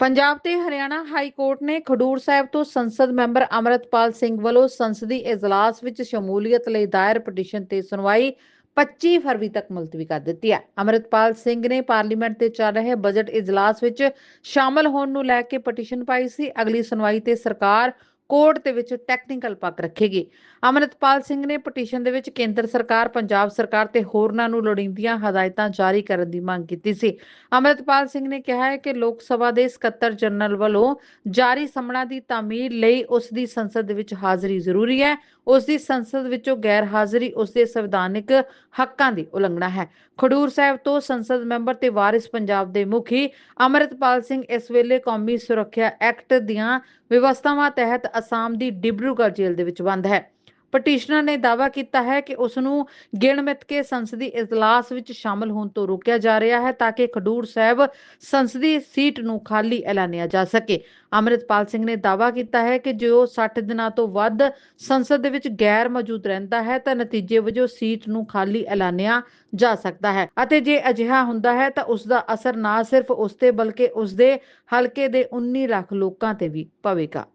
ਪੰਜਾਬ ਤੇ Haryana high court ਨੇ ਖਡੂਰ ਸਾਹਿਬ ਤੋਂ ਸੰਸਦ ਮੈਂਬਰ ਅਮਰਤਪਾਲ ਸਿੰਘ ਵੱਲੋਂ ਸੰਸਦੀ ਇਜਲਾਸ ਵਿੱਚ ਸ਼ਮੂਲੀਅਤ ਲਈ ਦਾਇਰ ਪਟੀਸ਼ਨ ਤੇ ਸੁਣਵਾਈ 25 ਫਰਵਰੀ ਤੱਕ ਮੁਲਤਵੀ ਕਰ ਦਿੱਤੀ ਹੈ। ਅਮਰਤਪਾਲ ਸਿੰਘ ਨੇ ਪਾਰਲੀਮੈਂਟ ਤੇ ਚੱਲ ਰਹੇ ਬਜਟ ਇਜਲਾਸ ਵਿੱਚ ਸ਼ਾਮਲ ਹੋਣ ਨੂੰ ਲੈ ਕੇ ਪਟੀਸ਼ਨ ਪਾਈ ਸੀ। ਅਗਲੀ ਸੁਣਵਾਈ ਤੇ ਸਰਕਾਰ ਕੋਰਟ ਦੇ ਵਿੱਚ ਟੈਕਨੀਕਲ ਪੱਕ ਰੱਖੇਗੀ। ਅਮਰਤਪਾਲ ਸਿੰਘ ਨੇ ਪਟੀਸ਼ਨ ਦੇ ਵਿੱਚ ਕੇਂਦਰ ਸਰਕਾਰ, ਪੰਜਾਬ ਸਰਕਾਰ ਤੇ ਹੋਰਨਾਂ ਨੂੰ ਲੋੜੀਂਦੀਆਂ ਹਦਾਇਤਾਂ ਜਾਰੀ ਕਰਨ ਦੀ ਮੰਗ ਕੀਤੀ ਸੀ। ਅਮਰਤਪਾਲ ਸਿੰਘ ਨੇ ਕਿਹਾ ਹੈ ਕਿ ਲੋਕ ਸਭਾ ਦੇ ਸਕੱਤਰ ਜਨਰਲ ਵੱਲੋਂ ਜਾਰੀ ਸਮਣਾ ਦੀ ਤਾਮੀਲ ਲਈ ਉਸ ਦੀ ਸੰਸਦ ਦੇ ਵਿੱਚ ਹਾਜ਼ਰੀ ਜ਼ਰੂਰੀ ਹੈ। ਉਸ ਦੀ ਸੰਸਦ ਵਿੱਚੋਂ ਗੈਰ ਹਾਜ਼ਰੀ ਉਸ ਦੇ ਸੰਵਿਧਾਨਿਕ ਹੱਕਾਂ ਦੀ ਉਲੰਘਣਾ ਹੈ। ਖਡੂਰ ਸਾਹਿਬ ਤੋਂ ਸੰਸਦ ਮੈਂਬਰ ਤੇ ਵਾਰਿਸ ਪੰਜਾਬ ਦੇ ਮੁਖੀ ਅਮਰਤਪਾਲ ਸਿੰਘ ਇਸ ਵੇਲੇ ਕੌਮੀ ਸੁਰੱਖਿਆ ਐਕਟ ਦੀਆਂ ਵਿਵਸਥਾਵਾਂ ਤਹਿਤ ਅਸਾਮ ਦੀ ਡਿਬਰੂਗੜ੍ਹ ਜੇਲ੍ਹ ਦੇ ਵਿੱਚ ਬੰਦ ਹੈ। ਪਟੀਸ਼ਨਰ ਨੇ ਦਾਅਵਾ ਕੀਤਾ ਹੈ ਕਿ ਉਸ ਨੂੰ ਗਿਣਮਿਤ ਕੇ ਸੰਸਦੀ ਇਜਲਾਸ ਵਿੱਚ ਸ਼ਾਮਲ ਹੋਣ ਤੋਂ ਰੋਕਿਆ ਜਾ ਰਿਹਾ ਹੈ ਤਾਂ ਕਿ ਖਡੂਰ ਸਾਹਿਬ ਸੰਸਦੀ ਸੀਟ ਨੂੰ ਖਾਲੀ ਐਲਾਨਿਆ ਜਾ ਸਕੇ। ਅਮਰਿਤਪਾਲ ਸਿੰਘ ਨੇ ਦਾਅਵਾ ਕੀਤਾ ਹੈ ਕਿ ਜੋ 60 ਦਿਨਾਂ ਤੋਂ ਵੱਧ ਸੰਸਦ ਦੇ ਵਿੱਚ ਗੈਰ ਮੌਜੂਦ ਰਹਿੰਦਾ ਹੈ ਤਾਂ ਨਤੀਜੇ ਵਜੋਂ ਸੀਟ ਨੂੰ ਖਾਲੀ ਐਲਾਨਿਆ ਜਾ ਸਕਦਾ ਹੈ। ਅਤੇ ਜੇ ਅਜਿਹਾ ਹੁੰਦਾ ਹੈ ਤਾਂ ਉਸ ਦਾ ਅਸਰ ਨਾ ਸਿਰਫ ਉਸ ਤੇ ਬਲਕਿ ਉਸ ਦੇ ਹਲਕੇ ਦੇ 19 ਲੱਖ ਲੋਕਾਂ ਤੇ ਵੀ ਪਵੇਗਾ।